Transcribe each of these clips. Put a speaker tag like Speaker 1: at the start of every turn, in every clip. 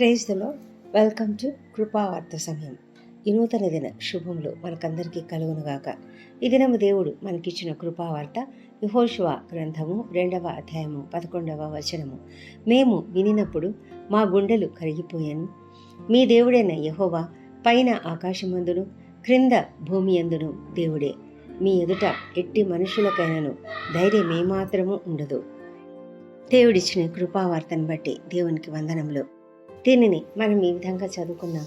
Speaker 1: Praise the lord welcome to కృపావార్త సమయం. ఈ నూతన దిన శుభములు మనకందరికీ కలుగునుగాక. ఈ దినము దేవుడు మనకిచ్చిన కృపావార్త యహోశువ గ్రంథము రెండవ అధ్యాయము పదకొండవ వచనము. మేము వినినప్పుడు మా గుండెలు కరిగిపోయాను మీ దేవుడైన యహోవా పైన ఆకాశమందును క్రింద భూమి అందును దేవుడే. మీ ఎదుట ఎట్టి మనుషులకైనను ధైర్యం ఏమాత్రము ఉండదు. దేవుడిచ్చిన కృపావార్తను బట్టి దేవునికి వందనములు. దీనిని మనం ఈ విధంగా చదువుకున్నాం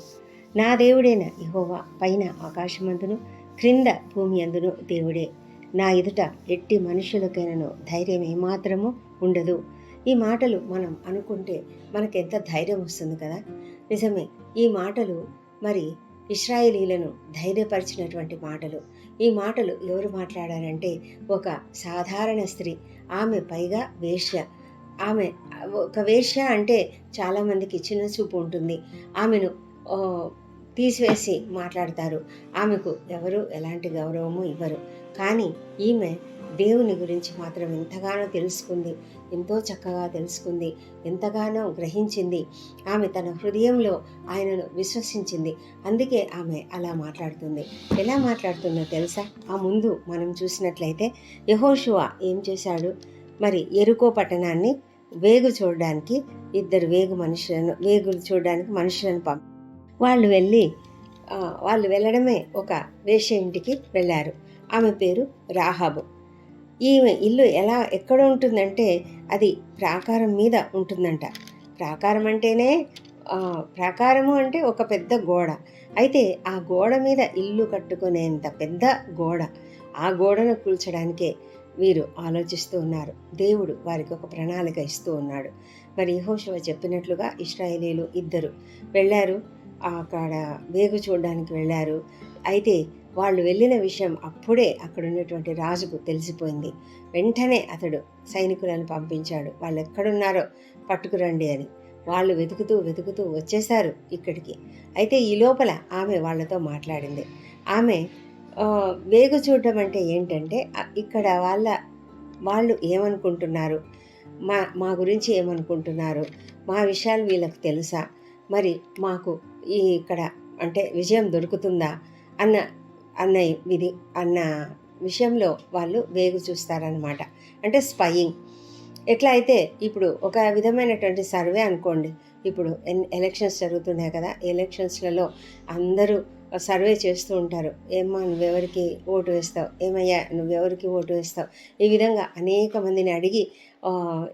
Speaker 1: నా దేవుడైన యహోవా పైన ఆకాశమందును క్రింద భూమి అందును దేవుడే. నా ఎదుట ఎట్టి మనుషులకైనను ధైర్యం ఏమాత్రము ఉండదు. ఈ మాటలు మనం అనుకుంటే మనకెంత ధైర్యం వస్తుంది కదా? నిజమే ఈ మాటలు మరి ఇస్రాయేలీలను ధైర్యపరిచినటువంటి మాటలు. ఈ మాటలు ఎవరు మాట్లాడారంటే ఒక సాధారణ స్త్రీ. ఆమె పైగా వేష్య ఆమె ఒక వేష్య అంటే చాలామందికి చిన్న చూపు ఉంటుంది. ఆమెను తీసివేసి మాట్లాడతారు. ఆమెకు ఎవరు ఎలాంటి గౌరవము ఇవ్వరు. కానీ ఈమె దేవుని గురించి మాత్రం ఎంతగానో తెలుసుకుంది. ఎంతో చక్కగా తెలుసుకుంది. ఎంతగానో గ్రహించింది. ఆమె తన హృదయంలో ఆయనను విశ్వసించింది. అందుకే ఆమె అలా మాట్లాడుతుంది. ఎలా మాట్లాడుతుందో తెలుసా? ఆ ముందు మనం చూసినట్లయితే యహోషువా ఏం చేశాడు? మరి ఎరుకో పట్టణాన్ని వేగు చూడడానికి ఇద్దరు వేగు మనుషులను వేగులు చూడడానికి మనుషులను పంప వాళ్ళు వెళ్ళి వాళ్ళు వెళ్ళడమే ఒక వేష ఇంటికి వెళ్ళారు. ఆమె పేరు రాహాబు. ఈమె ఇల్లు ఎలా ఎక్కడ ఉంటుందంటే అది ప్రాకారం మీద ఉంటుందంట. ప్రాకారం అంటేనే ప్రాకారము అంటే ఒక పెద్ద గోడ. అయితే ఆ గోడ మీద ఇల్లు కట్టుకునేంత పెద్ద గోడ. ఆ గోడను కూల్చడానికే వీరు ఆలోచిస్తూ ఉన్నారు. దేవుడు వారికి ఒక ప్రణాళిక ఇస్తూ ఉన్నాడు. మరి యహోశివ చెప్పినట్లుగా ఇస్రాయేలీలు ఇద్దరు వెళ్ళారు. అక్కడ వేగు చూడడానికి వెళ్ళారు. అయితే వాళ్ళు వెళ్ళిన విషయం అప్పుడే అక్కడ ఉన్నటువంటి రాజుకు తెలిసిపోయింది. వెంటనే అతడు సైనికులను పంపించాడు. వాళ్ళు ఎక్కడున్నారో పట్టుకురండి అని. వాళ్ళు వెతుకుతూ వెతుకుతూ వచ్చేశారు ఇక్కడికి. అయితే ఈ లోపల ఆమె వాళ్ళతో మాట్లాడింది. ఆమె వేగు చూడడం అంటే ఏంటంటే ఇక్కడ వాళ్ళ వాళ్ళు ఏమనుకుంటున్నారు? మా మా గురించి ఏమనుకుంటున్నారు? మా విషయాలు వీళ్ళకి తెలుసా? మరి మాకు ఈ ఇక్కడ అంటే విజయం దొరుకుతుందా? అన్న అన్న ఇది అన్న విషయంలో వాళ్ళు వేగు చూస్తారనమాట అంటే స్పయింగ్. ఎట్లా అయితే ఇప్పుడు ఒక విధమైనటువంటి సర్వే అనుకోండి. ఇప్పుడు ఎన్- ఎలక్షన్స్ జరుగుతున్నాయి కదా ఎలక్షన్స్లలో అందరూ సర్వే చేస్తూ ఉంటారు. ఏమ్మా నువ్వెవరికి ఓటు వేస్తావు? ఏమయ్యా నువ్వెవరికి ఓటు వేస్తావు? ఈ విధంగా అనేక మందిని అడిగి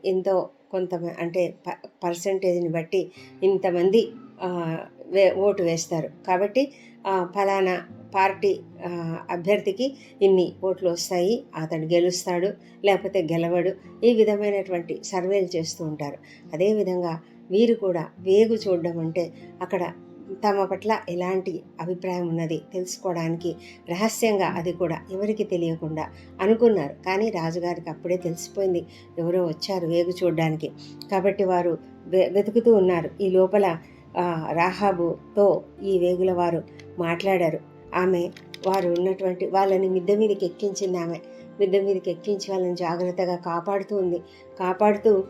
Speaker 1: ఎంతో కొంత అంటే ప పర్సంటేజ్ని బట్టి ఇంతమంది వే ఓటు వేస్తారు. కాబట్టి ఫలానా పార్టీ అభ్యర్థికి ఇన్ని ఓట్లు వస్తాయి అతడు గెలుస్తాడు లేకపోతే గెలవడు ఈ విధమైనటువంటి సర్వేలు చేస్తూ ఉంటారు. అదేవిధంగా వీరు కూడా వేగు చూడడం అంటే అక్కడ తమ పట్ల ఎలాంటి అభిప్రాయం ఉన్నది తెలుసుకోవడానికి రహస్యంగా అది కూడా ఎవరికి తెలియకుండా అనుకున్నారు. కానీ రాజుగారికి అప్పుడే తెలిసిపోయింది ఎవరో వచ్చారు వేగు చూడడానికి. కాబట్టి వారు వెతుకుతూ ఉన్నారు. ఈ లోపల రాహాబుతో ఈ వేగుల వారు మాట్లాడారు. ఆమె వారు ఉన్నటువంటి వాళ్ళని మిద్దె మీదకి ఎక్కించింది ఆమె. మిద్దె మీదకి ఎక్కించి వాళ్ళని జాగ్రత్తగా కాపాడుతూ ఉంది. కాపాడుతూ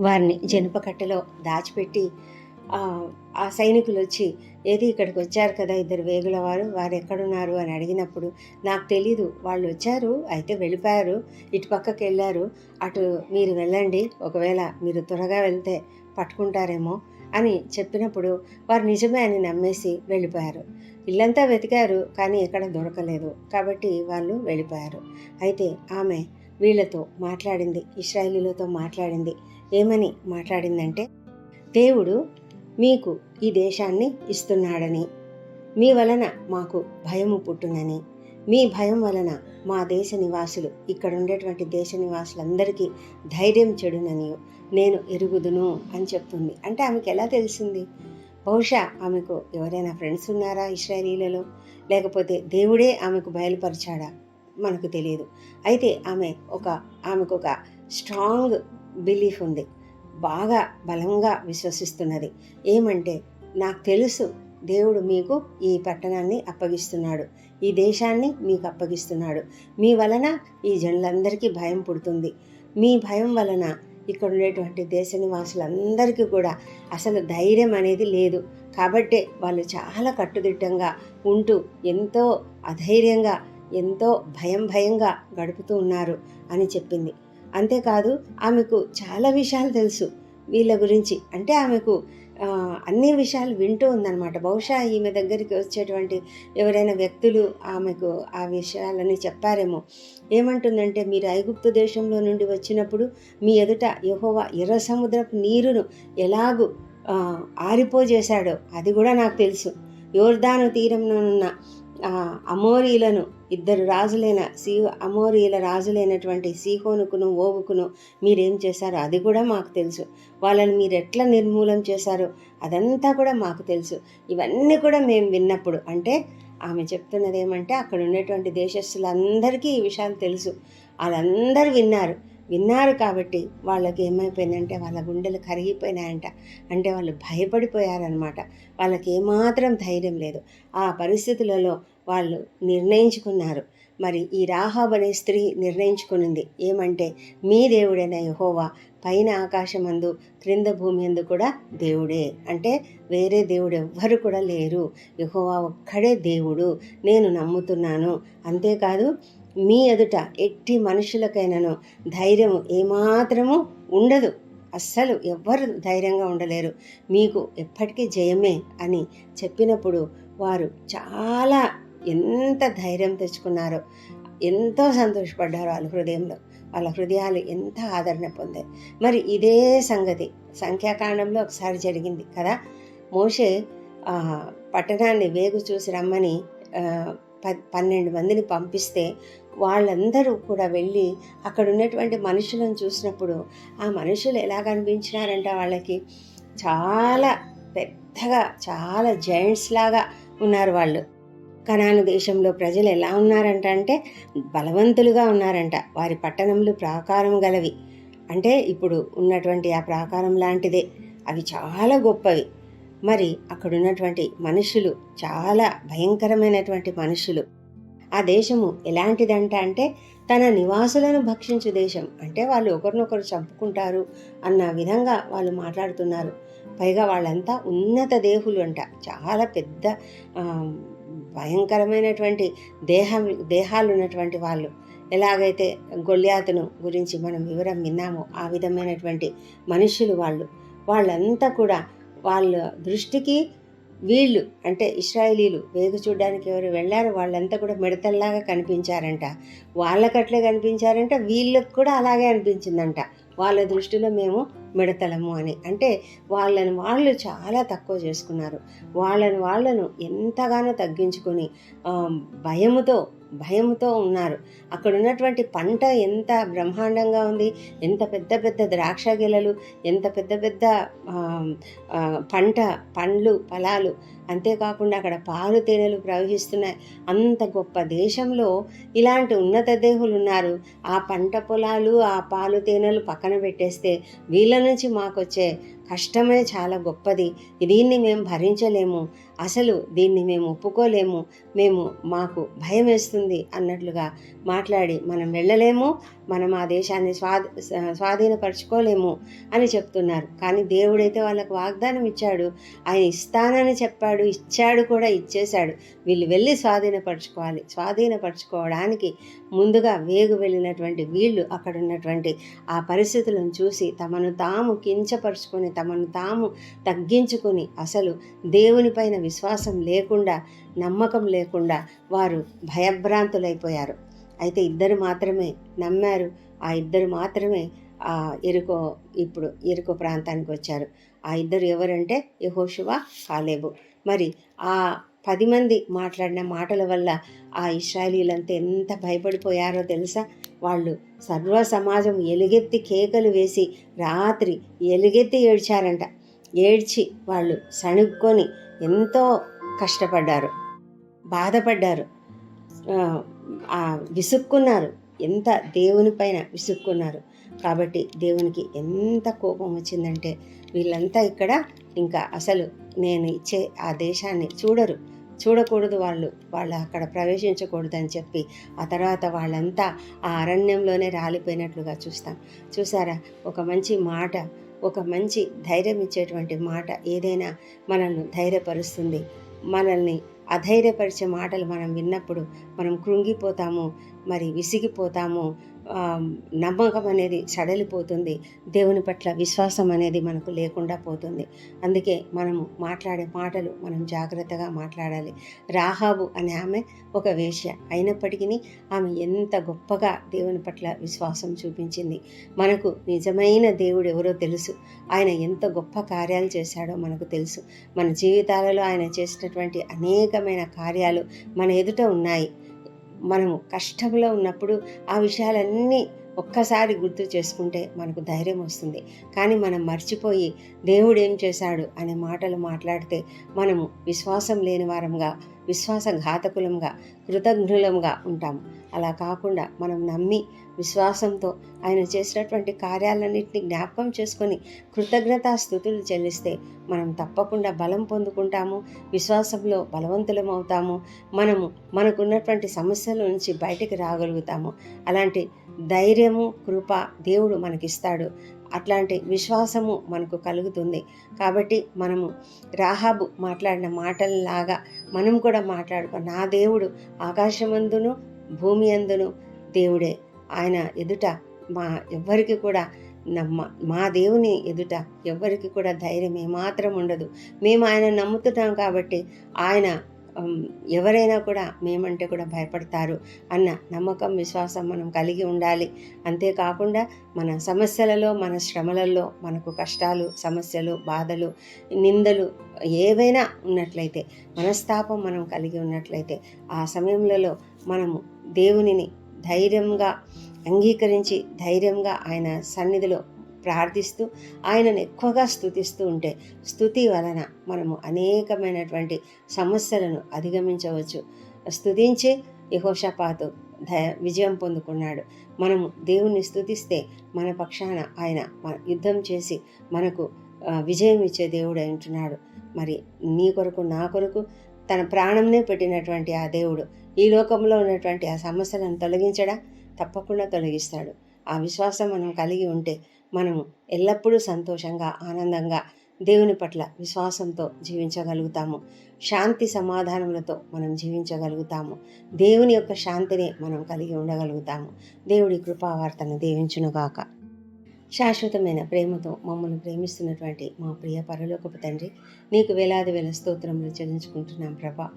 Speaker 1: వారిని జనప కట్టెలో దాచిపెట్టి ఆ, సైనికులు వచ్చి ఏది ఇక్కడికి వచ్చారు కదా ఇద్దరు వేగుల వారు వారు ఎక్కడున్నారు? అని అడిగినప్పుడు నాకు తెలీదు. వాళ్ళు వచ్చారు అయితే వెళ్ళిపోయారు. ఇటు పక్కకి వెళ్ళారు. అటు మీరు వెళ్ళండి. ఒకవేళ మీరు త్వరగా వెళ్తే పట్టుకుంటారేమో అని చెప్పినప్పుడు వారు నిజమే అని నమ్మేసి వెళ్ళిపోయారు. ఇల్లంతా వెతికారు కానీ ఎక్కడ దొరకలేదు. కాబట్టి వాళ్ళు వెళ్ళిపోయారు. అయితే ఆమె వీళ్ళతో మాట్లాడింది ఇస్రాయిలీలతో మాట్లాడింది. ఏమని మాట్లాడిందంటే దేవుడు మీకు ఈ దేశాన్ని ఇస్తున్నాడని. మీ వలన మాకు భయము పుట్టునని. మీ భయం వలన మా దేశ నివాసులు ఇక్కడ ఉండేటువంటి దేశ నివాసులందరికీ ధైర్యం చెడునని నేను ఎరుగుదును అని చెప్తుంది. అంటే ఆమెకు ఎలా తెలిసింది? బహుశా ఆమెకు ఎవరైనా ఫ్రెండ్స్ ఉన్నారా ఇస్రాయలీలలో లేకపోతే దేవుడే ఆమెకు బయలుపరిచాడా? మనకు తెలియదు అయితే ఆమె ఒక ఆమెకు ఒక స్ట్రాంగ్ బిలీఫ్ ఉంది. బాగా బలంగా విశ్వసిస్తున్నది. ఏమంటే నాకు తెలుసు దేవుడు మీకు ఈ పట్టణాన్ని అప్పగిస్తున్నాడు. ఈ దేశాన్ని మీకు అప్పగిస్తున్నాడు. మీ వలన ఈ జనులందరికీ భయం పుడుతుంది. మీ భయం వలన ఇక్కడ ఉండేటువంటి దేశ నివాసులందరికీ కూడా అసలు ధైర్యం అనేది లేదు. కాబట్టే వాళ్ళు చాలా కట్టుదిట్టంగా ఉంటూ ఎంతో అధైర్యంగా ఎంతో భయం భయంగా గడుపుతూ ఉన్నారు అని చెప్పింది. అంతేకాదు ఆమెకు చాలా విషయాలు తెలుసు వీళ్ళ గురించి. అంటే ఆమెకు అన్ని విషయాలు వింటూ ఉందన్నమాట. బహుశా ఈమె దగ్గరికి వచ్చేటువంటి ఎవరైనా వ్యక్తులు ఆమెకు ఆ విషయాలని చెప్పారేమో. ఏమంటుందంటే మీరు ఐగుప్తు దేశంలో నుండి వచ్చినప్పుడు మీ ఎదుట యెహోవా ఎర్ర సముద్రపు నీరును ఎలాగూ ఆరిపోజేశాడో అది కూడా నాకు తెలుసు. యోర్దాను తీరంలోనున్న అమోరీలను ఇద్దరు రాజులైన సీ అమోరీల రాజులైనటువంటి సీహోనుకును ఓగుకును మీరేం చేశారో అది కూడా మాకు తెలుసు. వాళ్ళని మీరు ఎట్లా నిర్మూలం చేశారో అదంతా కూడా మాకు తెలుసు. ఇవన్నీ కూడా మేము విన్నప్పుడు అంటే ఆమె చెప్తున్నది ఏమంటే అక్కడ ఉన్నటువంటి దేశస్తులందరికీ ఈ విషయాలు తెలుసు. వాళ్ళందరూ విన్నారు. విన్నారు కాబట్టి వాళ్ళకి ఏమైపోయిందంటే వాళ్ళ గుండెలు కరిగిపోయినాయంట. అంటే వాళ్ళు భయపడిపోయారనమాట వాళ్ళకి ఏమాత్రం ధైర్యం లేదు. ఆ పరిస్థితులలో వాళ్ళు నిర్ణయించుకున్నారు. మరి ఈ రాహాబ్ అనే స్త్రీ నిర్ణయించుకునింది. ఏమంటే మీ దేవుడైన యహోవా పైన ఆకాశమందు క్రింద భూమి అందు కూడా దేవుడే. అంటే వేరే దేవుడు ఎవ్వరు కూడా లేరు. యహోవా ఒక్కడే దేవుడు. నేను నమ్ముతున్నాను. అంతేకాదు మీ ఎదుట ఎట్టి మనుషులకైనాను ధైర్యము ఏమాత్రము ఉండదు. అస్సలు ఎవ్వరు ధైర్యంగా ఉండలేరు. మీకు ఎప్పటికీ జయమే అని చెప్పినప్పుడు వారు చాలా ఎంత ధైర్యం తెచ్చుకున్నారో ఎంతో సంతోషపడ్డారు వాళ్ళ హృదయంలో. వాళ్ళ హృదయాలు ఎంత ఆదరణ పొందాయి. మరి ఇదే సంగతి సంఖ్యాకాండంలో ఒకసారి జరిగింది కదా. మోషే పట్టణాన్ని వేగు చూసి రమ్మని ప పన్నెండు మందిని పంపిస్తే వాళ్ళందరూ కూడా వెళ్ళి అక్కడ ఉన్నటువంటి మనుషులను చూసినప్పుడు ఆ మనుషులు ఎలా కనిపించినారంట వాళ్ళకి? చాలా పెద్దగా చాలా జైంట్స్ లాగా ఉన్నారు వాళ్ళు. కనాను దేశంలో ప్రజలు ఎలా ఉన్నారంట అంటే బలవంతులుగా ఉన్నారంట. వారి పట్టణములు ప్రాకారం గలవి. అంటే ఇప్పుడు ఉన్నటువంటి ఆ ప్రాకారం లాంటిదే. అవి చాలా గొప్పవి. మరి అక్కడున్నటువంటి మనుషులు చాలా భయంకరమైనటువంటి మనుషులు. ఆ దేశము ఎలాంటిదంట అంటే తన నివాసులను భక్షించు దేశం. అంటే వాళ్ళు ఒకరినొకరు చంపుకుంటారు అన్న విధంగా వాళ్ళు మాట్లాడుతున్నారు. పైగా వాళ్ళంతా ఉన్నత దేహులు అంట చాలా పెద్ద భయంకరమైనటువంటి దేహం దేహాలు ఉన్నటువంటి వాళ్ళు. ఎలాగైతే గొల్యాతును గురించి మనం వివరం విన్నామో ఆ విధమైనటువంటి మనుషులు వాళ్ళు. వాళ్ళంతా కూడా వాళ్ళ దృష్టికి వీళ్ళు అంటే ఇస్రాయేలీలు వేగు చూడడానికి ఎవరు వెళ్ళారో వాళ్ళంతా కూడా మిడతల్లాగా కనిపించారంట. వాళ్ళకట్లే కనిపించారంట వీళ్ళకు కూడా అలాగే అనిపించిందంట. వాళ్ళ దృష్టిలో మేము మిడతలము అని. అంటే వాళ్ళని వాళ్ళు చాలా తక్కువ చేసుకున్నారు. వాళ్ళని వాళ్ళను ఎంతగానో తగ్గించుకొని భయముతో భయంతో ఉన్నారు. అక్కడ ఉన్నటువంటి పంట ఎంత బ్రహ్మాండంగా ఉంది ఎంత పెద్ద పెద్ద ద్రాక్ష గెలలు ఎంత పెద్ద పెద్ద పంట పండ్లు ఫలాలు అంతేకాకుండా అక్కడ పాలు తేనెలు ప్రవహిస్తున్నాయి. అంత గొప్ప దేశంలో ఇలాంటి ఉన్నత దేహులు ఉన్నారు. ఆ పంట పొలాలు ఆ పాలు తేనెలు పక్కన పెట్టేస్తే వీళ్ళ నుంచి మాకొచ్చే కష్టమే చాలా గొప్పది. దీన్ని మేము భరించలేము. అసలు దీన్ని మేము ఒప్పుకోలేము. మేము మాకు భయం వేస్తుంది అన్నట్లుగా మాట్లాడి మనం వెళ్ళలేము. మనం ఆ దేశాన్ని స్వాధ స్వాధీనపరచుకోలేము అని చెప్తున్నారు. కానీ దేవుడైతే వాళ్ళకు వాగ్దానం ఇచ్చాడు. ఆయన ఇస్తానని చెప్పాడు ఇచ్చాడు కూడా ఇచ్చేశాడు. వీళ్ళు వెళ్ళి స్వాధీనపరచుకోవాలి. స్వాధీనపరచుకోవడానికి ముందుగా వేగు వెళ్ళినటువంటి వీళ్ళు అక్కడ ఉన్నటువంటి ఆ పరిస్థితులను చూసి తమను తాము కించపరుచుకొని తమను తాము తగ్గించుకొని అసలు దేవునిపైన విశ్వాసం లేకుండా నమ్మకం లేకుండా వారు భయభ్రాంతులైపోయారు. అయితే ఇద్దరు మాత్రమే నమ్మారు. ఆ ఇద్దరు మాత్రమే ఆ ఎరుకో ఇప్పుడు ఎరుకో ప్రాంతానికి వచ్చారు. ఆ ఇద్దరు ఎవరంటే యహోషువా కాలేబు. మరి ఆ పది మంది మాట్లాడిన మాటల వల్ల ఆ ఇస్రాయలీలంతా ఎంత భయపడిపోయారో తెలుసా? వాళ్ళు సర్వ సమాజం ఎలుగెత్తి కేకలు వేసి రాత్రి ఎలుగెత్తి ఏడ్చారంట. ఏడ్చి వాళ్ళు సణుక్కొని ఎంతో కష్టపడ్డారు. బాధపడ్డారు. విసుక్కున్నారు. ఎంత దేవుని పైన విసుక్కున్నారు. కాబట్టి దేవునికి ఎంత కోపం వచ్చిందంటే వీళ్ళంతా ఇక్కడ ఇంకా అసలు నేను ఇచ్చే ఆ దేశాన్ని చూడరు. చూడకూడదు వాళ్ళు. వాళ్ళు అక్కడ ప్రవేశించకూడదు అని చెప్పి ఆ తర్వాత వాళ్ళంతా ఆ అరణ్యంలోనే రాలిపోయినట్లుగా చూస్తాం. చూసారా? ఒక మంచి మాట ఒక మంచి ధైర్యం ఇచ్చేటువంటి మాట ఏదైనా మనల్ని ధైర్యపరుస్తుంది. మనల్ని అధైర్యపరిచే మాటలు మనం విన్నప్పుడు మనం కృంగిపోతాము మరి విసిగిపోతాము నమ్మకం అనేది సడలిపోతుంది. దేవుని పట్ల విశ్వాసం అనేది మనకు లేకుండా పోతుంది. అందుకే మనము మాట్లాడే మాటలు మనం జాగ్రత్తగా మాట్లాడాలి. రాహాబు అనే ఆమె ఒక వేశ్య. అయినప్పటికీ ఆమె ఎంత గొప్పగా దేవుని పట్ల విశ్వాసం చూపించింది. మనకు నిజమైన దేవుడు ఎవరో తెలుసు. ఆయన ఎంత గొప్ప కార్యాలు చేశాడో మనకు తెలుసు. మన జీవితాలలో ఆయన చేసినటువంటి అనేకమైన కార్యాలు మన ఎదుట ఉన్నాయి. మనము కష్టంలో ఉన్నప్పుడు ఆ విషయాలన్నీ ఒక్కసారి గుర్తు చేసుకుంటే మనకు ధైర్యం వస్తుంది. కానీ మనం మర్చిపోయి దేవుడు ఏం చేశాడు అనే మాటలు మాట్లాడితే మనము విశ్వాసం లేని వారంగా విశ్వాసఘాతకులంగా కృతజ్ఞులంగా ఉంటాము అలా కాకుండా మనం నమ్మి విశ్వాసంతో ఆయన చేసినటువంటి కార్యాలన్నింటినీ జ్ఞాపకం చేసుకొని కృతజ్ఞతా స్థుతులు చెల్లిస్తే మనం తప్పకుండా బలం పొందుకుంటాము విశ్వాసంలో బలవంతులం అవుతాము మనము మనకున్నటువంటి సమస్యల నుంచి బయటికి రాగలుగుతాము. అలాంటి ధైర్యము కృప దేవుడు మనకిస్తాడు. అట్లాంటి విశ్వాసము మనకు కలుగుతుంది. కాబట్టి మనము రాహాబు మాట్లాడిన మాటలలాగా మనం కూడా మాట్లాడుకో నా దేవుడు ఆకాశమందును భూమి అందును దేవుడే. ఆయన ఎదుట మా ఎవ్వరికి కూడా నమ్మ మా దేవుని ఎదుట ఎవ్వరికి కూడా ధైర్యం ఏమాత్రం ఉండదు. మేము ఆయన నమ్ముతున్నాం కాబట్టి ఆయన ఎవరైనా కూడా మేమంటే కూడా భయపడతారు అన్న నమ్మకం విశ్వాసం మనం కలిగి ఉండాలి. అంతేకాకుండా మన సమస్యలలో మన శ్రమలలో మనకు కష్టాలు సమస్యలు బాధలు నిందలు ఏవైనా ఉన్నట్లయితే మనస్తాపం మనం కలిగి ఉన్నట్లయితే ఆ సమయంలో మనము దేవునిని ధైర్యంగా అంగీకరించి ధైర్యంగా ఆయన సన్నిధిలో ప్రార్థిస్తూ ఆయనను ఎక్కువగా స్థుతిస్తూ ఉంటే స్థుతి వలన మనము అనేకమైనటువంటి సమస్యలను అధిగమించవచ్చు. స్థుతించే యహోషపాతు దయ విజయం పొందుకున్నాడు. మనము దేవుణ్ణి స్థుతిస్తే మన పక్షాన ఆయన మన యుద్ధం చేసి మనకు విజయం ఇచ్చే దేవుడు ఉంటున్నాడు. మరి నీ కొరకు నా కొరకు తన ప్రాణంనే పెట్టినటువంటి ఆ దేవుడు ఈ లోకంలో ఉన్నటువంటి ఆ సమస్యలను తొలగించడా? తప్పకుండా తొలగిస్తాడు. ఆ విశ్వాసం మనం కలిగి ఉంటే మనం ఎల్లప్పుడూ సంతోషంగా ఆనందంగా దేవుని పట్ల విశ్వాసంతో జీవించగలుగుతాము. శాంతి సమాధానములతో మనం జీవించగలుగుతాము. దేవుని యొక్క శాంతిని మనం కలిగి ఉండగలుగుతాము. దేవుడి కృపావార్తను దీవించునుగాక. శాశ్వతమైన ప్రేమతో మమ్మల్ని ప్రేమిస్తున్నటువంటి మా ప్రియ పరలోకపు తండ్రి నీకు వేలాది వేల స్తోత్రములు చెల్లించుకుంటున్నాం ప్రభా.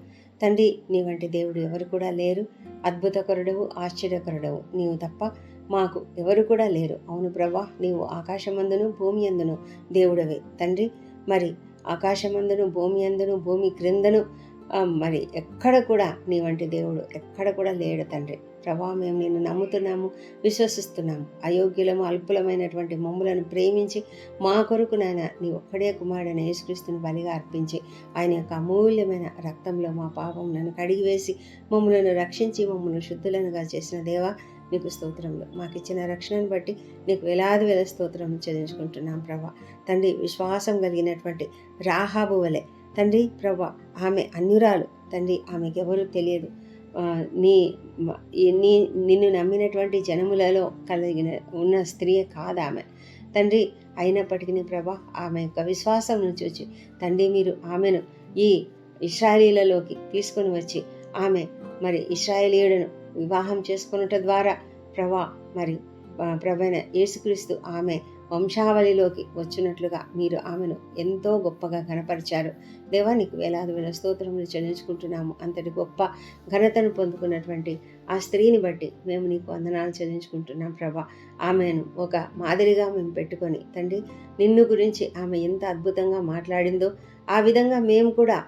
Speaker 1: తండ్రి నీ వంటి దేవుడు ఎవరు కూడా లేరు. అద్భుతకరుడవు ఆశ్చర్యకరుడవు. నీవు తప్ప మాకు ఎవరు కూడా లేరు. అవును ప్రభా నీవు ఆకాశమందును భూమి అందును దేవుడవే. తండ్రి మరి ఆకాశమందును భూమి అందును భూమి క్రిందను మరి ఎక్కడ కూడా నీ వంటి దేవుడు ఎక్కడ కూడా లేడు తండ్రి. ప్రభా మేము నిన్ను నమ్ముతున్నాము విశ్వసిస్తున్నాము. అయోగ్యులము అల్పులమైనటువంటి మమ్ములను ప్రేమించి మా కొరకు నాయన నీ ఒక్కడే కుమారుడైన యేసుక్రీస్తుని బలిగా అర్పించి ఆయన యొక్క అమూల్యమైన రక్తంలో మా పాపం నన్ను కడిగివేసి మమ్మలను రక్షించి మమ్మల్ని శుద్ధులనుగా చేసిన దేవా నీకు స్తోత్రములు. మాకు ఇచ్చిన రక్షణను బట్టి నీకు వేలాది వేల స్తోత్రం చెల్లించుకుంటున్నాం ప్రభా. తండ్రి విశ్వాసం కలిగినటువంటి రాహాబు వలె. తండ్రి ప్రభా ఆమె అన్యురాలు. తండ్రి ఆమెకి ఎవరు తెలియదు. నీ నీ నిన్ను నమ్మినటువంటి జనములలో కలిగిన ఉన్న స్త్రీ కాదు ఆమె. తండ్రి అయినప్పటికీ ప్రభా ఆమె యొక్క విశ్వాసం నుంచి వచ్చి తండ్రి మీరు ఆమెను ఈ ఇస్రాయేలీలలోకి తీసుకొని వచ్చి ఆమె మరి ఇస్రాయేలీయుడను వివాహం చేసుకున్నట ద్వారా ప్రభా మరి ప్రభైన యేసుక్రీస్తు ఆమె వంశావళిలోకి వచ్చినట్లుగా మీరు ఆమెను ఎంతో గొప్పగా ఘనపరిచారు. దేవా నీకు వేలాది వేల స్తోత్రములు చెల్లించుకుంటున్నాము. అంతటి గొప్ప ఘనతను పొందుకున్నటువంటి ఆ స్త్రీని బట్టి మేము నీకు వందనాలు చెల్లించుకుంటున్నాం ప్రభా. ఆమెను ఒక మాదిరిగా మేము పెట్టుకొని తండ్రి నిన్ను గురించి ఆమె ఎంత అద్భుతంగా మాట్లాడిందో ఆ విధంగా మేము కూడా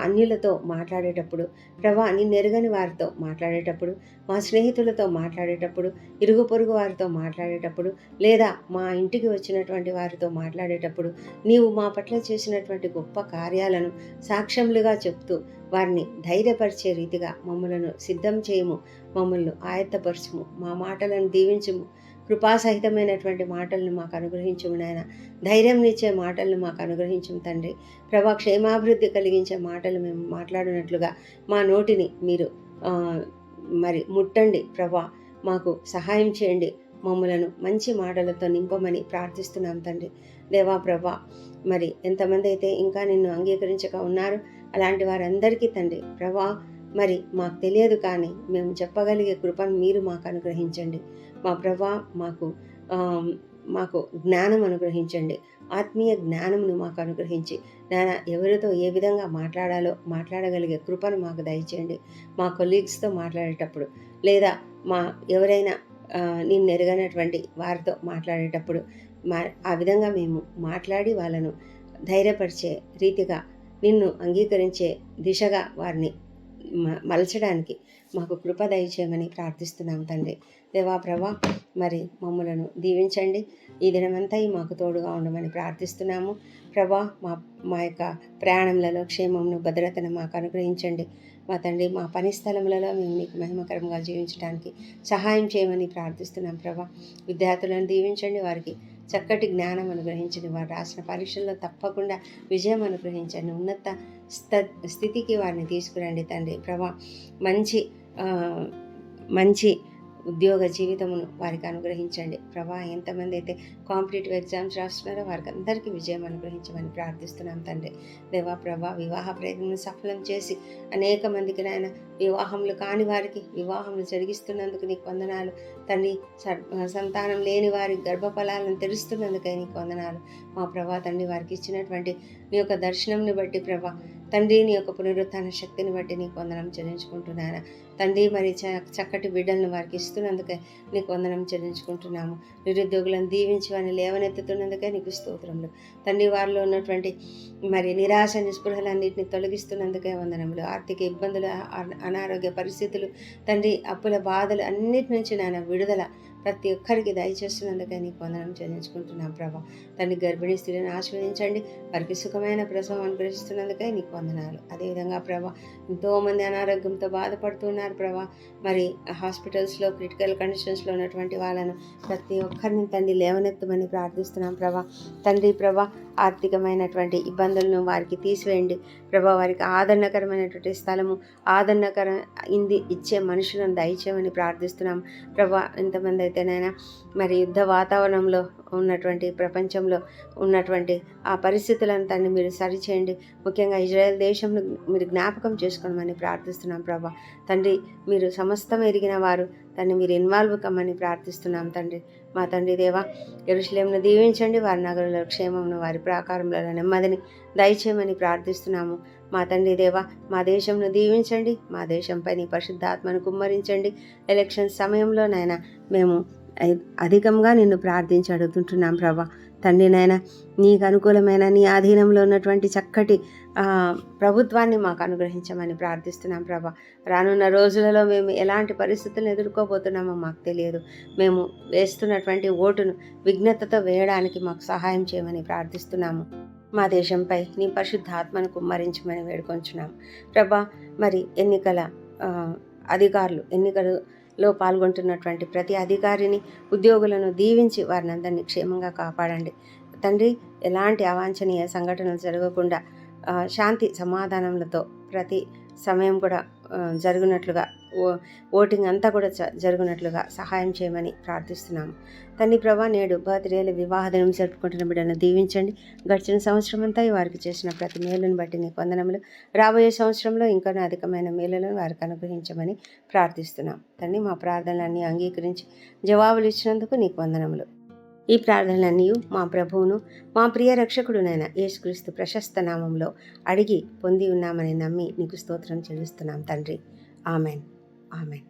Speaker 1: అన్యులతో మాట్లాడేటప్పుడు ప్రభా నిన్ను ఎరగని వారితో మాట్లాడేటప్పుడు మా స్నేహితులతో మాట్లాడేటప్పుడు ఇరుగు పొరుగు వారితో మాట్లాడేటప్పుడు లేదా మా ఇంటికి వచ్చినటువంటి వారితో మాట్లాడేటప్పుడు నీవు మా పట్ల చేసినటువంటి గొప్ప కార్యాలను సాక్ష్యములుగా చెప్తూ వారిని ధైర్యపరిచే రీతిగా మమ్మలను సిద్ధం చేయము మమ్మల్ని ఆయత్తపరచుము మా మాటలను దీవించుము కృపాసహితమైనటువంటి మాటలను మాకు అనుగ్రహించము నాయన. ధైర్యంనిచ్చే మాటలను మాకు అనుగ్రహించము తండ్రి. ప్రభా క్షేమాభివృద్ధి కలిగించే మాటలు మేము మాట్లాడినట్లుగా మా నోటిని మీరు మరి ముట్టండి. ప్రభా మాకు సహాయం చేయండి. మమ్మలను మంచి మాటలతో నింపమని ప్రార్థిస్తున్నాం తండ్రి. దేవా ప్రభా మరి ఎంతమంది అయితే ఇంకా నిన్ను అంగీకరించక ఉన్నారు అలాంటి వారందరికీ తండ్రి ప్రభా మరి మాకు తెలియదు కానీ మేము చెప్పగలిగే కృపను మీరు మాకు అనుగ్రహించండి. మా ప్రభా మాకు మాకు జ్ఞానం అనుగ్రహించండి. ఆత్మీయ జ్ఞానమును మాకు అనుగ్రహించి నాయన ఎవరితో ఏ విధంగా మాట్లాడాలో మాట్లాడగలిగే కృపను మాకు దయచేయండి. మా కొలీగ్స్తో మాట్లాడేటప్పుడు లేదా మా ఎవరైనా నేను నిన్ను ఎరగనటువంటి వారితో మాట్లాడేటప్పుడు మా ఆ విధంగా మేము మాట్లాడి వాళ్ళను ధైర్యపరిచే రీతిగా నిన్ను అంగీకరించే దిశగా వారిని మలచడానికి మాకు కృప దయచేయమని ప్రార్థిస్తున్నాం తండ్రి. దేవా ప్రభా మరి మమ్మలను దీవించండి. ఈ దినమంతా మాకు తోడుగా ఉండమని ప్రార్థిస్తున్నాము. ప్రభా మా మా యొక్క ప్రయాణంలో క్షేమమును భద్రతను మాకు అనుగ్రహించండి. మా తండ్రి మా పని స్థలములలో మేము మీకు మహిమకరంగా జీవించడానికి సహాయం చేయమని ప్రార్థిస్తున్నాం ప్రభా. విద్యార్థులను దీవించండి. వారికి చక్కటి జ్ఞానం అనుగ్రహించండి. వారు రాసిన పరీక్షల్లో తప్పకుండా విజయం అనుగ్రహించండి. ఉన్నత స్థ స్థితికి వారిని తీసుకురండి తండ్రి. ప్రభా మంచి మంచి ఉద్యోగ జీవితమును వారికి అనుగ్రహించండి. ప్రభా ఎంతమంది అయితే కాంపిటేటివ్ ఎగ్జామ్స్ రాస్తున్నారో వారికి అందరికీ విజయం అనుగ్రహించమని ప్రార్థిస్తున్నాం తండ్రి. దేవా ప్రభా వివాహ ప్రయత్నం సఫలం చేసి అనేక మందికి నాయన వివాహములు కాని వారికి వివాహములు జరిగిస్తున్నందుకు నీకు వందనాలు. తండ్రి స- సంతానం లేని వారి గర్భఫలాలను తెరుస్తున్నందుకై నీకు వందనాలు. మా ప్రభా తండ్రి వారికి ఇచ్చినటువంటి నీ యొక్క దర్శనంని బట్టి ప్రభా తండ్రి నీ యొక్క పునరుత్థాన శక్తిని బట్టి నీకు వందనం చెల్లించుకుంటున్నాను. తండ్రి మరి చ- చక్కటి బిడ్డలను వారికి ఇస్తున్నందుకే నీకు వందనం చెల్లించుకుంటున్నాము. నిరుద్యోగులను దీవించి వారిని లేవనెత్తుతున్నందుకే నీకు స్తోత్రములు. తండ్రి వారిలో ఉన్నటువంటి మరి నిరాశ నిస్పృహలన్నింటిని తొలగిస్తున్నందుకే వందనములు. ఆర్థిక ఇబ్బందులు అనారోగ్య పరిస్థితులు తండ్రి అప్పుల బాధలు అన్నిటి నుంచి నాయన విడుదల ప్రతి ఒక్కరికి దయచేస్తున్నందుకే నీకు వందనం చెల్లించుకుంటున్నాం ప్రభా. తన్ని గర్భిణీ స్త్రీలను ఆశీర్వదించండి. వారికి సుఖమైన ప్రసవం అనుగ్రహిస్తున్నందుకే నీకు వందనాలు. అదేవిధంగా ప్రభా ఎంతోమంది అనారోగ్యంతో బాధపడుతున్నారు ప్రభా. మరి హాస్పిటల్స్లో క్రిటికల్ కండిషన్స్లో ఉన్నటువంటి వాళ్ళను ప్రతి ఒక్కరిని తండ్రి లేవనెత్తమని ప్రార్థిస్తున్నాం ప్రభా. తండ్రి ప్రభా ఆర్థికమైనటువంటి ఇబ్బందులను వారికి తీసివేయండి. ప్రభా వారికి ఆదరణకరమైనటువంటి స్థలము ఆదరణకర ఇంది ఇచ్చే మనుషులను దయచేయమని ప్రార్థిస్తున్నాం. ప్రభా ఎంతమంది అయితేనైనా మరి యుద్ధ వాతావరణంలో ఉన్నటువంటి ప్రపంచంలో ఉన్నటువంటి ఆ పరిస్థితులను తన్ని మీరు సరిచేయండి. ముఖ్యంగా ఇజ్రాయెల్ దేశంలో మీరు జ్ఞాపకం చేసుకోమని ప్రార్థిస్తున్నాం ప్రభా. తండ్రి మీరు సమస్తం ఎరిగిన వారు దాన్ని మీరు ఇన్వాల్వ్ కమ్మని ప్రార్థిస్తున్నాం తండ్రి. మా తండ్రి దేవా ఎరుషులేమును దీవించండి వారి నగరంలో క్షేమమును వారి ప్రాకారంలో నెమ్మదిని దయచేయమని ప్రార్థిస్తున్నాము. మా తండ్రి దేవా మా దేశంను దీవించండి మా దేశంపై నీ పరిశుద్ధాత్మను కుమ్మరించండి. ఎలక్షన్ సమయంలోనైనా మేము అధికంగా నిన్ను ప్రార్థించి అడుగుతుంటున్నాం ప్రభా. తండ్రి నాయన నీకు అనుకూలమైన నీ ఆధీనంలో ఉన్నటువంటి చక్కటి ప్రభుత్వాన్ని మాకు అనుగ్రహించమని ప్రార్థిస్తున్నాం ప్రభా. రానున్న రోజులలో మేము ఎలాంటి పరిస్థితులను ఎదుర్కోబోతున్నామో మాకు తెలియదు. మేము వేస్తున్నటువంటి ఓటును విఘ్నతతో వేయడానికి మాకు సహాయం చేయమని ప్రార్థిస్తున్నాము. మా దేశంపై నీ పరిశుద్ధాత్మను కుమ్మరించమని వేడుకొంచున్నాం. ప్రభా మరి ఎన్నికల అధికారులు ఎన్నికలు లో పాల్గొంటున్నటువంటి ప్రతి అధికారిని ఉద్యోగులను దీవించి వారిని అందరినీ క్షేమంగా కాపాడండి. తండ్రి ఎలాంటి అవాంఛనీయ సంఘటనలు జరగకుండా శాంతి సమాధానములతో ప్రతి సమయం కూడా జరిగినట్లుగా జరుగునట్లుగా ఓటింగ్ అంతా కూడా జరుగునట్లుగా సహాయం చేయమని ప్రార్థిస్తున్నాము. తండ్రి ప్రభా నేడు బర్త్డేలు వివాహ దినం జరుపుకుంటున్న బిడ్డలను దీవించండి. గడిచిన సంవత్సరం అంతా వారికి చేసిన ప్రతి మేలును బట్టి నీ పొందనములు రాబోయే సంవత్సరంలో ఇంకా అధికమైన మేలులను వారికి అనుగ్రహించమని ప్రార్థిస్తున్నాం. తండ్రి మా ప్రార్థనలన్నీ అంగీకరించి జవాబులు ఇచ్చినందుకు నీకు వందనములు. ఈ ప్రార్థనలన్నీ మా ప్రభువును మా ప్రియ రక్షకుడునైన యేసుక్రీస్తు ప్రశస్త నామంలో అడిగి పొంది ఉన్నామని నమ్మి నీకు స్తోత్రం చెల్లిస్తున్నాం తండ్రి. ఆమెన్. ఆమెన్